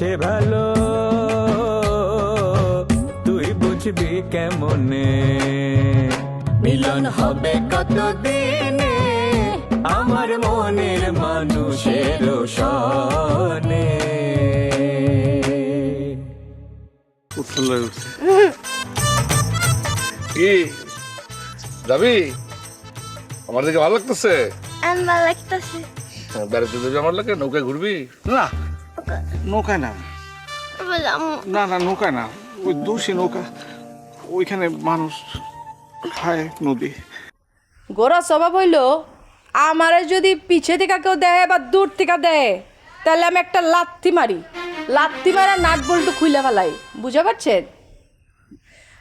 সে ভালো। তুই বুঝবি কেমনে? মিলন হবে কতদিনে? আমার মনের মানুষের সনে কি? যাবি? আমার দিকে ভালো লাগতেছে? আমি ভালো লাগতেছে। হ্যাঁ, বেড়াতে যাবি আমার লাগে? নৌকায় ঘুরবি? না নৌকায় না। না না নৌকায় না। ওই দোষী নৌকা। ওইখানে মানুষ খায় নদী। গোরা স্বভাব হইল আমারে যদি পিছে থেকে কেউ দেয় বা দূর থেকে দেয় তাহলে আমি একটা লাত্তি মারি। লাত্তি মারা নাট বল্টু খুলে ফেলাই। বুঝতে পারছেন?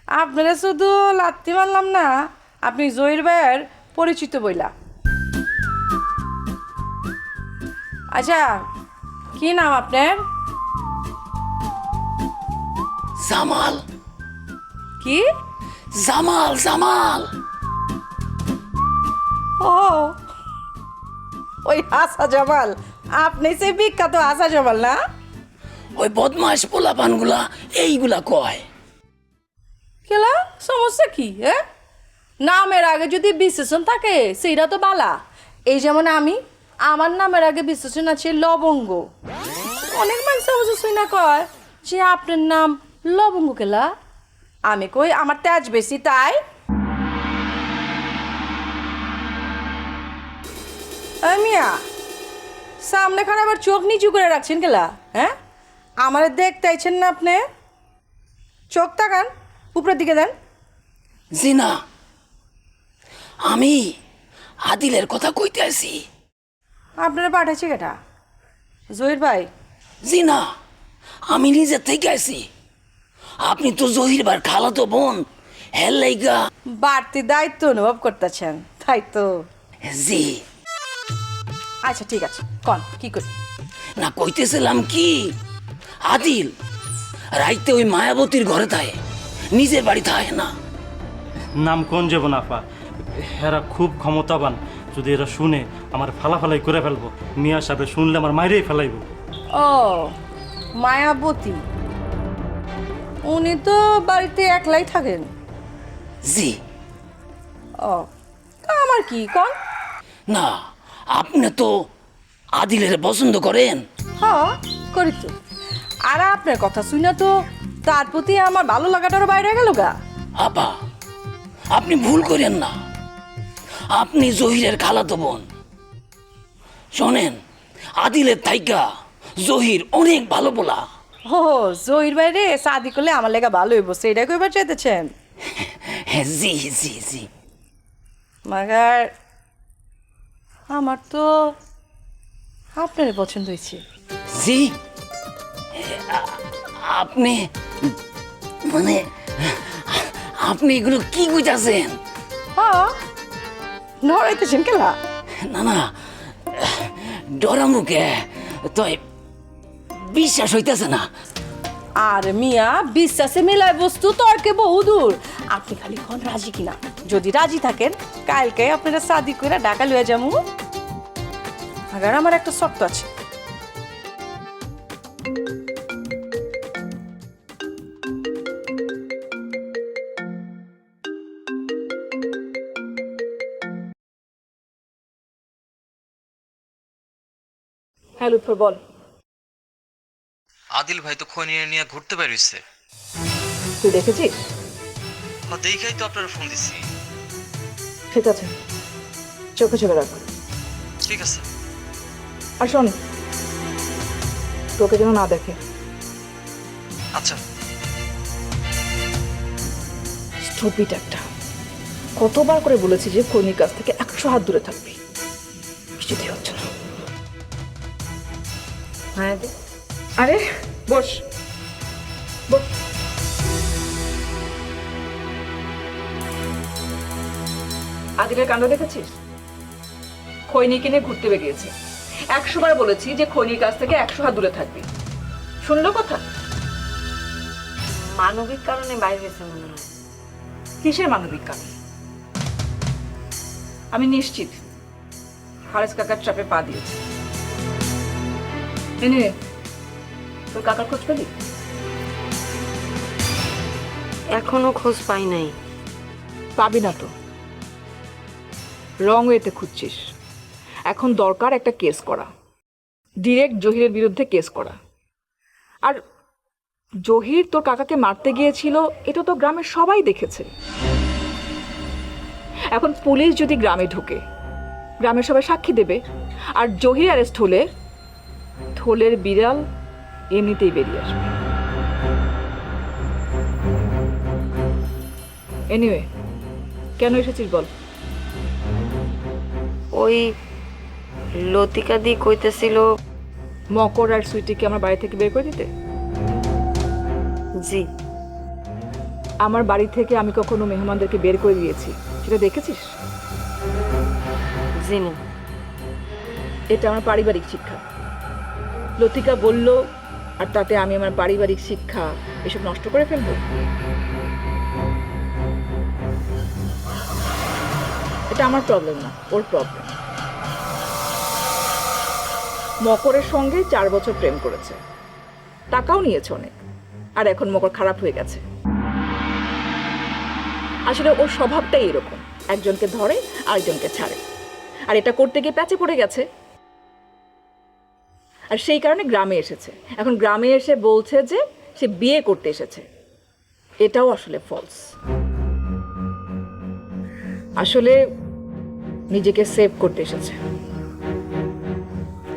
আপনারা শুধু লাত্তি মারলাম না আপনি জহির ভাইয়ের পরিচিত বইলা। আচ্ছা কি নাম আপনার? জামাল। কি? জামাল জামাল। ও ওই হাসা জামাল। আপনি সে বিখ্যাত হাসা জামাল না? ওই বদমাস পোলাপানগুলা এইগুলা কয়। কেলা সমস্যা কি হ্যাঁ? নামের আগে যদি বিশেষণ থাকে সেইটা তো বালা। এই যেমন আমি আমার নামের আগে বিশেষণ আছে লবঙ্গ। অনেক মানুষ অবশ্য শুই না কয় যে আপনার নাম লবঙ্গ কেলা? আমি কই, আমার তেজ বেশি, তাই? মিয়া সামনে খানে আবার চোখ নিচু করে রাখছেন কেলা হ্যাঁ? আমার দেখতে আইছেন না আপনি? চোখ তাকান, উপরের দিকে দেন। জিনা, আমি আদিলের কথা কইতে আছি আপনারা পাঠাইছে কেটা? জহির ভাই? জি না আমি নিজে থেকে আছি আপনি তো জহির বার খালা তো বোন লাইগা। বাড়তি দায়িত্ব অনুভব করতেছেন তাই তো। জি। আচ্ছা ঠিক আছে কন কি করি? না কইতেছিলাম কি? আদিল রাইতে ওই মায়াবতীর ঘরে থাকে নিজের বাড়ি থাকে না। নাম কোন যাব না পা এরা খুব ক্ষমতাবান। যদি এরা শুনে আমার ফালাফালাই করে ফেলব মিয়া সাহেব শুনলে আমার মাইরেই ফেলাইব। ও মায়াবতী। উনি তো বাড়িতে একলাই থাকেন। জি। ও তা আমার কি কন? না আপনি তো আদিলের পছন্দ করেন। হ্যাঁ করি তো। আর আপনার কথা শুনে তো তার প্রতি আমার ভালো লাগাটারও বাইরে গেল গা। আপা আপনি ভুল করেন না। আপনি জহিরের খালাতো বোন। শোনেন আদিলের তাইকা জহির অনেক ভালো বলা ও জহির বাইরে শাদি করলে আমার লেগা ভালো হইব সেইটা কইবার চাইতেছেন? হ্যাঁ, জি জি জি। মাগার আমার তো আপনার পছন্দ হয়েছে। জি? আপনি মানে আপনি এগুলো কি বুঝাছেন হ্যাঁ? নড়াইতেছেন কেলা না না ডরা মুখে তো বিশ্বাস হইতেছে না। আর মিয়া বিশ্বাসে মেলায় বস্তু তর্কে বহুদূর আপনি খালি কোন রাজি কিনা? যদি রাজি থাকেন কালকে আপনারা সাদি করে ঢাকা লইয়া যাব আগার আমার একটা শক্ত আছে। হ্যালো বল। আদিল ভাই তো খনিয়ে নিয়ে ঘুরতে বেরিয়েছে তুই দেখেছিস? দেখাই তো আপনার ফোন দিছি। ঠিক আছে। চোখে চোখে রাখ। ঠিক আছে। আর শোন তোকে যেন না দেখে। আচ্ছা। স্টুপিড একটা। কতবার করে বলেছি যে ফোনের কাছ থেকে একশো হাত দূরে থাকবি। নিশ্চিত হচ্ছে না। হ্যাঁ আরে বস। বস। আদিলের কাণ্ড দেখেছিস? খৈনি কিনে ঘুরতে বেরিয়েছে। একশো বার বলেছি যে খৈনির কাছ থেকে একশো হাত দূরে থাকবি। শুনলো কথা? মানবিক কারণে বাইরে গেছে মনে হয়। কিসের মানবিক কারণ? আমি নিশ্চিত। হারেস কাকার চাপে পা দিয়েছে। এনে তোর কাকার খোঁজ পেলি? এখনও খোঁজ পাই নাই। পাবি না তো। রং ওয়েতে খুঁজছিস। এখন দরকার একটা কেস করা। ডিরেক্ট জহিরের বিরুদ্ধে কেস করা। আর জহির তোর কাকাকে মারতে গিয়েছিল এটা তো গ্রামের সবাই দেখেছে। এখন পুলিশ যদি গ্রামে ঢুকে গ্রামের সবাই সাক্ষী দেবে। আর জহির অ্যারেস্ট হলে থলের বিড়াল এমনিতেই বেরিয়ে আসবে। এনিওয়ে কেন এসেছিস বল? ওই লতিকা দি কইতেছিল মকর আর সুইটিকে আমার বাড়ি থেকে বের করে দিতে? জি। আমার বাড়ি থেকে আমি কখনো মেহমানদেরকে বের করে দিয়েছি সেটা দেখেছিস? জি এটা আমার পারিবারিক শিক্ষা। লতিকা বলল, আর তাতে আমি আমার পারিবারিক শিক্ষা এসব নষ্ট করে ফেলব? এটা আমার প্রবলেম না, ওর প্রবলেম মকরের সঙ্গে চার বছর প্রেম করেছে। টাকাও নিয়েছে অনেক, আর এখন মকর খারাপ হয়ে গেছে। আসলে ওর স্বভাবটাই এরকম, একজনকে ধরে, আরেকজনকে ছাড়ে। আর এটা করতে গিয়ে প্যাচে পড়ে গেছে। আর সেই কারণে গ্রামে এসেছে। এখন গ্রামে এসে বলছে যে সে বিয়ে করতে এসেছে। এটাও আসলে ফলস আসলে নিজেকে সেভ করতে এসেছে।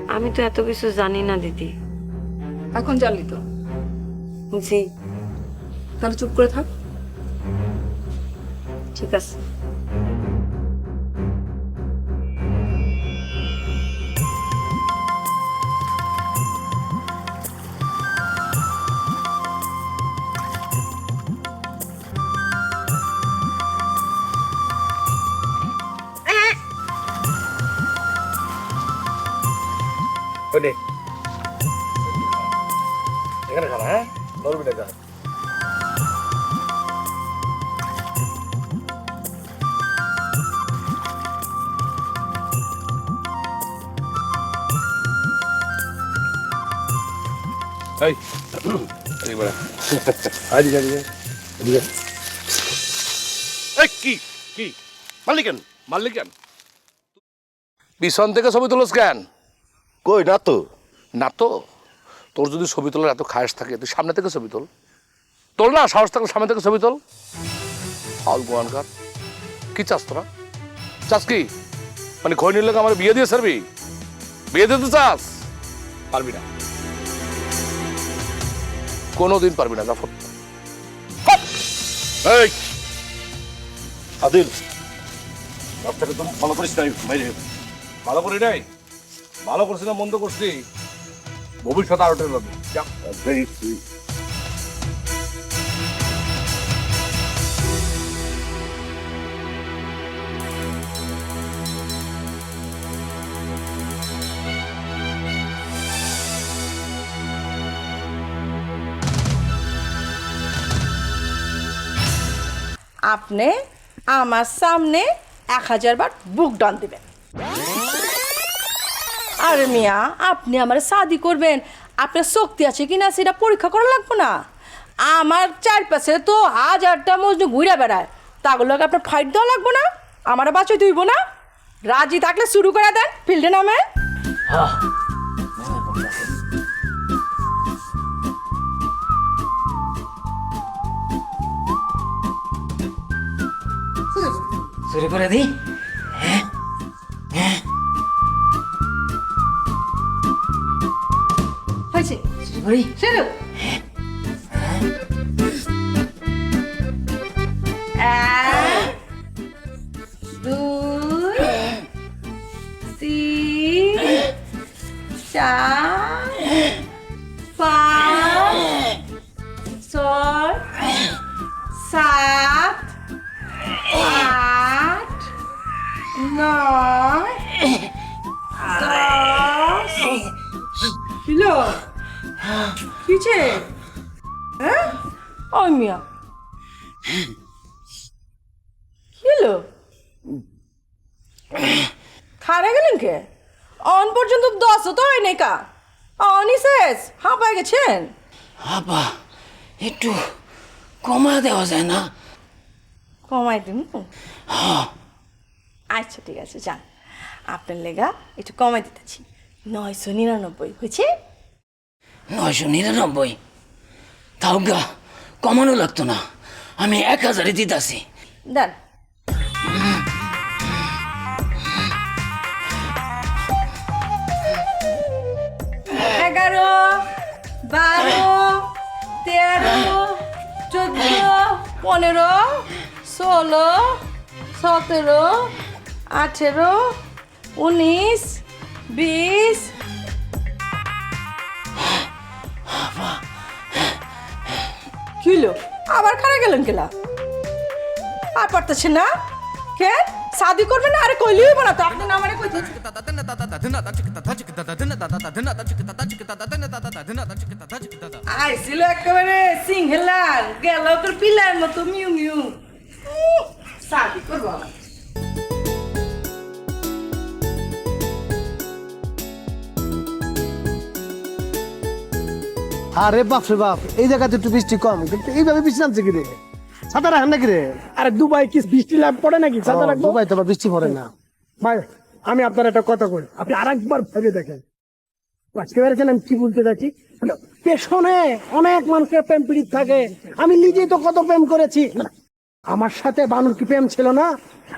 আমি তো এত কিছু জানি না দিদি। এখন জানলি তো? জি। তাহলে চুপ করে থাক। ঠিক আছে। আয় এদিকে, এদিকে, এদিকে। এই, কি কি? মারলি কেন মারলি কেন পিছন থেকে ছবি তুলস কেন? কই না তো। না তো? তোর যদি ছবি তোলার এত খায়স থাকে তুই সামনে থেকে ছবি তোল। তোল না সাহস থাকলে সামনে থেকে ছবি তোল। আল গোয়ানকার কি চাস তোরা? চাস কি? মানে খৈ নিলে আমার বিয়ে দিয়ে সারবি বিয়ে দিতে চাস? পারবি না। কোনোদিন পারবি না জাফর। এই। আদিল। রাস্তাটা তো ভালো করিস নাই বাইরে ভালো করি নাই? ভালো করছি না মন্দ করছি। ভবিষ্যৎ আরও টের পাবি আপনি আমার সামনে এক হাজার বার বুক ডান দিবেন। আর মিয়া, আপনি আমার শাদি করবেন। আপনার শক্তি আছে কি না সেটা পরীক্ষা করা লাগবে না। আমার চারপাশে তো হাজারটা মজনু ঘুরে বেড়ায়। তাগুলোকে আপনার ফাইট দেওয়া লাগবে না? আমার বাচ্চা তুইব না? রাজি থাকলে শুরু করে দেন ফিল্ডে নামে। শুরু করে দিই হয়েছে শুরু করি শুরু এক দুই তিন চার কিছে হ্যাঁ? ওই মিয়া। কিলো খারে গেলেন কে? অন পর্যন্ত দশ তো হয় নাই কা। অনই শেষ। হাঁপায় গেছেন? আপা একটু কমা দেওয়া যায় না? কমাই দিন। আচ্ছা ঠিক আছে যান। আপনার লেগা একটু কমাই দিতেছি। নয়শো নিরানব্বই হয়েছে? নয়শো নিরানব্বই। তাও গা, কমানো লাগতো না। আমি এক হাজারে দিতাছি। দেন এগারো, বারো, তেরো, চোদ্দ, পনেরো, ষোলো, সতেরো, আঠেরো, উনিশ, বিশ কিলো আবার খারা গেলেন কেলা? আর পারতেছে না? কে? শাদি করবে না? আরে কইলি বলা তো, আপনি না আমারে কইতে আইছিল একেবারে সিংহেলার গেল তোর পিলার মতো, মিউ দাদা শাদি করব আরে বাপ রে বাপ এই জায়গাতে একটু বৃষ্টি কম কিন্তু এইভাবে বৃষ্টি নামছে কি রে? ছাতা রাখেন নাকি রে? আরে দুবাই কি বৃষ্টি লাভ পড়ে নাকি? ছাতা রাখব? দুবাই তো আবার বৃষ্টি পড়ে না। ভাই আমি আপনার একটা কথা কই আপনি আরেকবার ভেবে দেখেন। আজকে পেরেছেন আমি কি বলতে চাচ্ছি মানে পেছনে অনেক মানুষের প্রেম পীড়িত থাকে। আমি নিজেই তো কত প্রেম করেছি। আমার সাথে বানুর কি প্রেম ছিল না?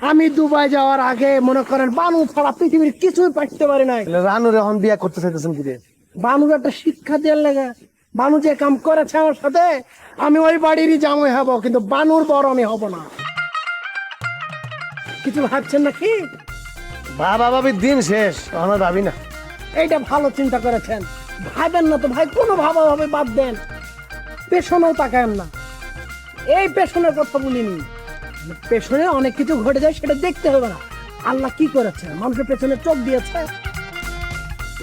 আমি দুবাই যাওয়ার আগে মনে করেন বানু ছাড়া পৃথিবীর কিছুই পাইতে পারি নাই। রানুর এখন বিয়া করতে চাইতেছেন কি রে? বানুর একটা শিক্ষা দেওয়ার লেগে বানু যে কাম করেছে আমার সাথে আমি ওই বাড়িরই জামাই হব কিন্তু বানুর বড় আমি হব না। কিছু ভাবছেন নাকি? বাবা ভাবি দিন শেষ আমার ভাবি না। এইটা ভালো চিন্তা করেছেন। ভাবেন না তো ভাই কোনো ভাবা ভাবে বাদ দেন। পেছনেও তাকায়েন না। এই পেছনের কথা বলিনি। পেছনে অনেক কিছু ঘটে যায় সেটা দেখতে হবে না। আল্লাহ কি করেছে? মানুষের পেছনে চোখ দিয়েছে।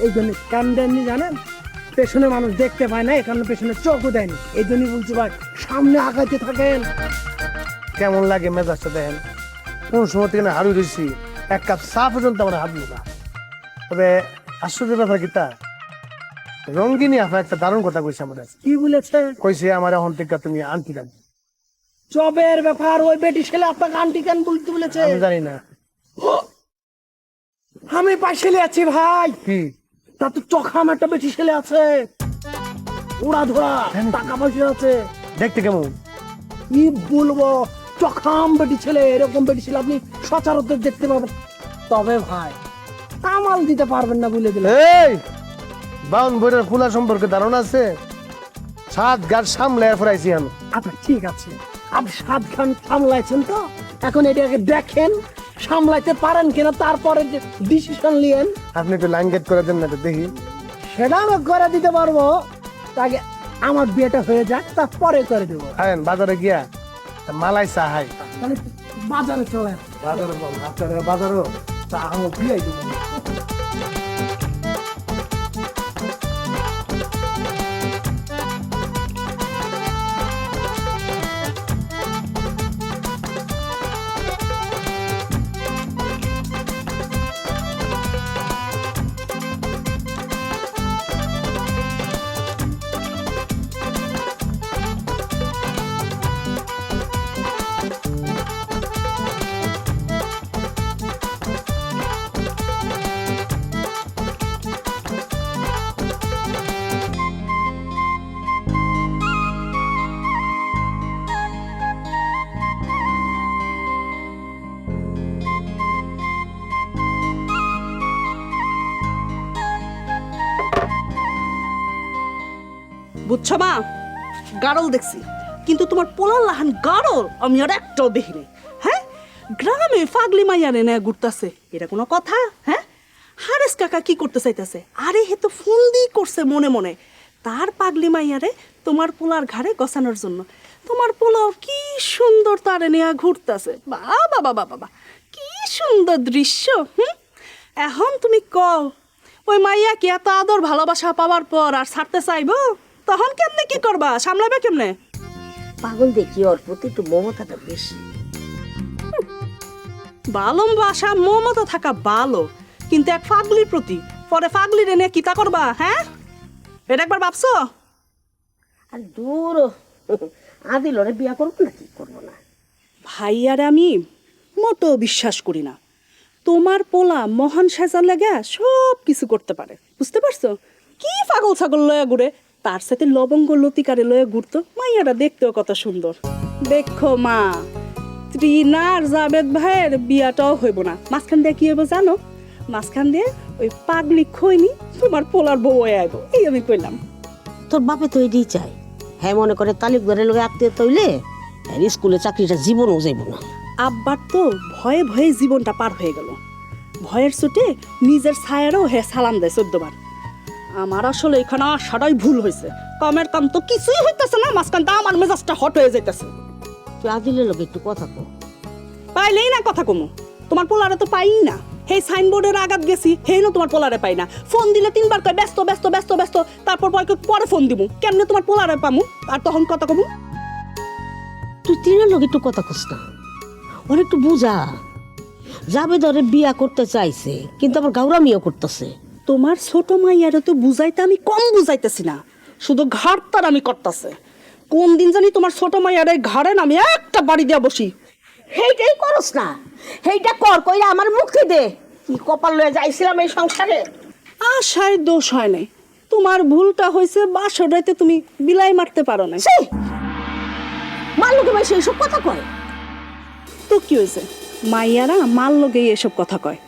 এই জন্য কেন দেননি জানেন? পেছনে মানুষ দেখতে পায় না কারণে পেছনে চোখও দেয়নি। এই জন্যই বলছি ভাই সামনে আগাইতে থাকেন। কেমন লাগে মেজাজটা দেখেন? কোন সময় থেকে না হারু দিছি এক কাপ চা পর্যন্ত আমার হাত না তবে আশ্চর্য ব্যাপার কি তা? রঙ্গিনী আপা একটা দারুণ কথা কইছে আমাদের। কি বলেছে? কইছে আমার এখন থেকে তুমি আন্টি রাখবে জবের ব্যাপার ওই বেটি ছেলে আপনাকে আন্টি কেন বলতে বলেছে? আমি জানি না। আমি পাশে আছি ভাই। কি? তা তো চখাম একটা বেশি ছেলে আছে। ধরা টাকা পয়সা আছে। দেখতে কেমন? কি বলব? চখাম বেটি ছেলে এরকম বেটি ছেলে আপনি সচরাচর দেখতে পাবেন। তবে ভাই কামাল দিতে পারবেন না বলে দিলে এই বাউন বইয়ের খোলা সম্পর্কে ধারণা আছে? সাত গাছ সামলে ফরাইছি আমি। আচ্ছা ঠিক আছে। আপনি সাত গান সামলাইছেন তো? এখন এটাকে দেখেন সামলাইতে পারেন কিনা তারপরে যে ডিসিশন নিয়েন। আপনি একটু লাইন গেট করে দেন না তো দেখি। সেটা আমি করে দিতে পারব। তাকে আমার বিয়েটা হয়ে যাক তারপরে করে দেবো। হ্যাঁ বাজারে গিয়া মালাই চা হাই বাজারে চলেন বাজারে বাজারও চা আমি বিয়ে দেবো। বুঝছ মা গাড়ল দেখছি, কিন্তু তোমার পোলার লাহান গাড়ল আমি আর একটাও দেখিনি হ্যাঁ? গ্রামে ফাগলি মাইয়া নে ঘুরতাছে, এটা কোনো কথা হ্যাঁ? হারেস কাকা কি করতে চাইতেছে? আরে হে তো ফোন দিয়ে করছে মনে মনে, তার পাগলি মাইয়ারে তোমার পোলার ঘাড়ে গসানোর জন্য। তোমার পোলাও কি সুন্দর তারে নিয়ে ঘুরতেছে, বাবা বাবা বাবা, কি সুন্দর দৃশ্য, হুম? এখন তুমি কও, ওই মাইয়া কি এত আদর ভালোবাসা পাওয়ার পর আর ছাড়তে চাইব? তখন কেমনে কি করবা? সামলাবে কেমনে? পাগল দেখি ওর প্রতি একটু মমতাটা বেশি। ভালোবাসা মমতা থাকা ভালো কিন্তু এক ফাগলির প্রতি। পরে ফাগলির এনে কিতা করবা হ্যাঁ? এটা একবার ভাবছ? আর দূর আদিল ওরে বিয়া করব না কি করব না। ভাইয়ার আমি মোটো বিশ্বাস করি না। তোমার পোলা মহান সাজার লাগা সব কিছু করতে পারে। বুঝতে পারছ? কি পাগল ছাগল লয়া ঘুরে? তার সাথে লবঙ্গ লতিকারে লয়ে ঘুরতো। মাইয়াটা দেখতেও কত সুন্দর। দেখো মা ত্রিনার জাবেদ ভাইয়ের বিয়াটাও হইব না। মাঝখান দিয়ে কি হইব জানো? মাঝখান দিয়ে ওই পাগলি খইনি তোমার পোলার বউ হয়ে আইব। এই আমি কইলাম। তোর বাপে তো এটাই চাই হ্যাঁ মনে করে তালিকদারের লোক আত্মীয় তৈলে স্কুলে চাকরিটা জীবনও যাইব না। আব্বার তো ভয়ে ভয়ে জীবনটা পার হয়ে গেল। ভয়ের চোটে নিজের ছায়ারও হে সালাম দেয় চোদ্দবার। আমার আসলে এখানে আসাটাই ভুল হয়েছে। কামের কাম তো কিছুই হইতেছে না মাঝখানটা আমার মেজাজটা হট হয়ে যাইতেছে। তুই আদিলের লোক একটু কথা কো পাইলেই না কথা কমু। তোমার পোলারে তো পাই না। সেই সাইনবোর্ডের আঘাত গেছি হেই না তোমার পোলারে পাই না। ফোন দিলে তিনবার কয় ব্যস্ত ব্যস্ত ব্যস্ত ব্যস্ত। তারপর পরে পরে ফোন দিমু। কেমনে তোমার পোলারে পামু? আর তখন কথা কমু। তুই তিনের লোক একটু কথা কস না। ওর একটু বুঝা। যাবে ধরে বিয়া করতে চাইছে কিন্তু আবার গাউরামিও করতেছে। তোমার ছোট মাইয়ারে তো বুঝাইতে আমি কম বুঝাইতেছি না। শুধু ঘাট তার আমি করতেছে। কোন দিন জানি তোমার ছোট মাইয়ারে ঘাড়ে না আমি একটা বাড়ি দিয়া বসি। সেইটাই করস না। সেইটা কর কইরা আমার মুক্তি দে। কি কপাল লয়ে যাইছিলাম এই সংসারে? আশায় দোষ হয় নাই। তোমার ভুলটা হয়েছে বাসর রাইতে তুমি বিলাই মারতে পারো না ছি! মার লোকে ভাই সেই সব কথা কয়? তো কি হয়েছে মাইয়ারা মাল লগেই এসব কথা কয়।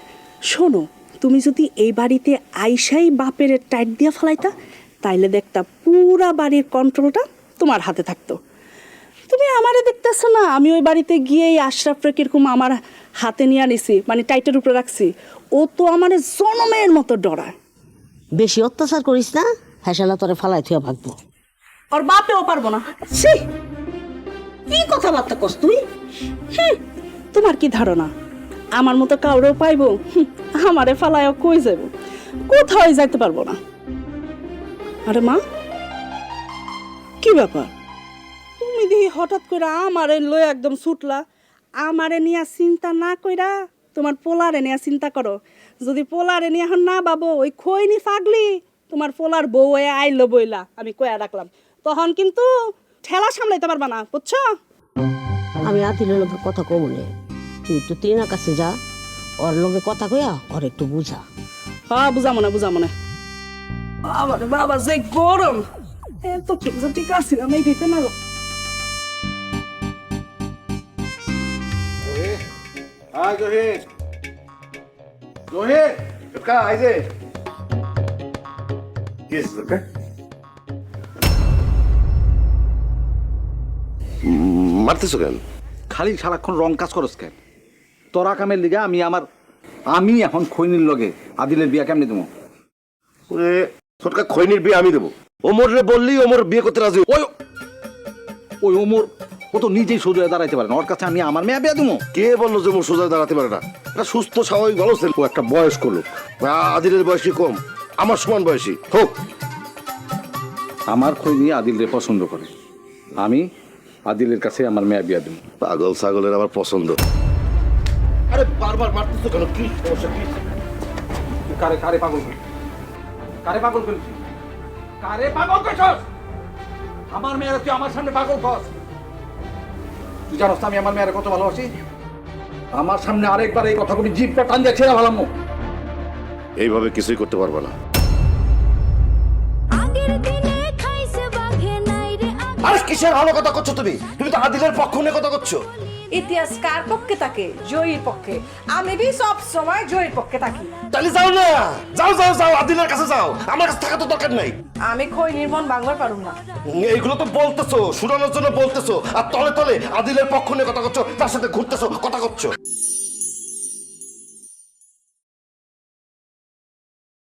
শোনো তুমি যদি এই বাড়িতে আইসাই বাপের টাইট দিয়া ফেলাইতা তাইলে দেখতা পুরা বাড়ির কন্ট্রোলটা তোমার হাতে থাকতো। তুমি আমারে দেখতেছো না আমি ওই বাড়িতে গিয়ে এই আশরাফরে কীরকম আমার হাতে নিয়ে আনিছি মানে টাইটের উপরে রাখছি। ও তো আমার জনমের মতো ডরায়। বেশি অত্যাচার করিস না হ্যাসালা তোরে ফালাই থুয়া ভাগবো। ওর বাপেও পারব না। কি কথাবার্তা কস তুই? তোমার কি ধারণা? আমার মতো কাউরেও পাইবো? আমারে ফালায়ও কই যাব কোথাও যাইতে পারব না। আরে মা, কি ব্যাপার? তুমি দেখি হঠাৎ করে আমারে লয়ে একদম ছুটলা। আমারে নিয়ে চিন্তা না কইরা তোমার পোলারে নিয়ে চিন্তা করো। যদি পোলারে নিয়ে এখন না বাবো ওই খইনি ফাগলি তোমার পোলার বউ হয়ে আইলো বইলা, আমি কয়া রাখলাম। তখন কিন্তু ঠেলা সামলাইতে পারবা না, বুঝছ? আমি লোকের কথা কব নে। তুই একটু তিনার কাছে যা ওর লোকে কথা কইয়া ওর একটু বুঝা। হ্যাঁ বুঝামো না বুঝামো না বাবা রে বাবা যে গরম! এত ঠিক ঠিক আছে আমি দিতে না। হ্যাঁ মারতেছো কেন? খালি সারাক্ষণ রং কাজ করস কেন? তোরা কামের লিগা আমি আমার আমি এখন খৈনির লগে আদিলের বিয়া কেমনি দেবো? ওরে ছোটকা খৈনির বিয়ে আমি দেবো। ওমর রে বললি ওমর বিয়ে করতে রাজি ওই ওই ওমর ও তো নিজেই সোজা দাঁড়াইতে পারে না। ওর কাছে আমি আমার মেয়ে বিয়া দেবো। কে বলল যে ওমর সোজা দাঁড়াতে পারে না? এটা সুস্থ স্বাভাবিক ভালো ছেলে। ও একটা বয়স্ক লোক। আ- আদিলের বয়স কি কম। আমার সমান বয়সী। হোক। আমার খৈনি আদিলরে পছন্দ করে। আমি আদিলের কাছে আমার মেয়ে বিয়া দেবো। পাগল ছাগলের আমার পছন্দ। আরে বারবার মারতেছো কেন? কি সমস্যা কি? কারে কারে পাগল করি কারে পাগল করেছি কারে পাগল করছস? আমার মেয়েরা তুই আমার সামনে পাগল কর। তুই জানোস আমি আমার মেয়েরা কত ভালোবাসি? আমার সামনে আরেকবার এই কথা বলি জিভটা টান দিয়ে ছেড়ে ভালাম এইভাবে কিছুই করতে পারব না। আগের দিনে খাইছে বাঘে নাই রে আগে। আরে কিসের ভালো কথা করছ তুমি? তুমি তো আদিলের পক্ষ নিয়ে কথা করছ। ইতিহাস কার পক্ষে থাকে? জয়ীর পক্ষে। আমি বি সব সময় জয়ীর পক্ষে থাকি। তাহলে যাও না। যাও যাও যাও। আদিলের কাছে যাও। আমার কাছে থাকা তো দরকার নাই। আমি খই নির্মল বাংলার পারুম না। এইগুলো তো বলতেছো শুনানোর জন্য বলতেছো। আর তলে তলে আদিলের পক্ষ নিয়ে কথা করছ তার সাথে ঘুরতেছো কথা করছ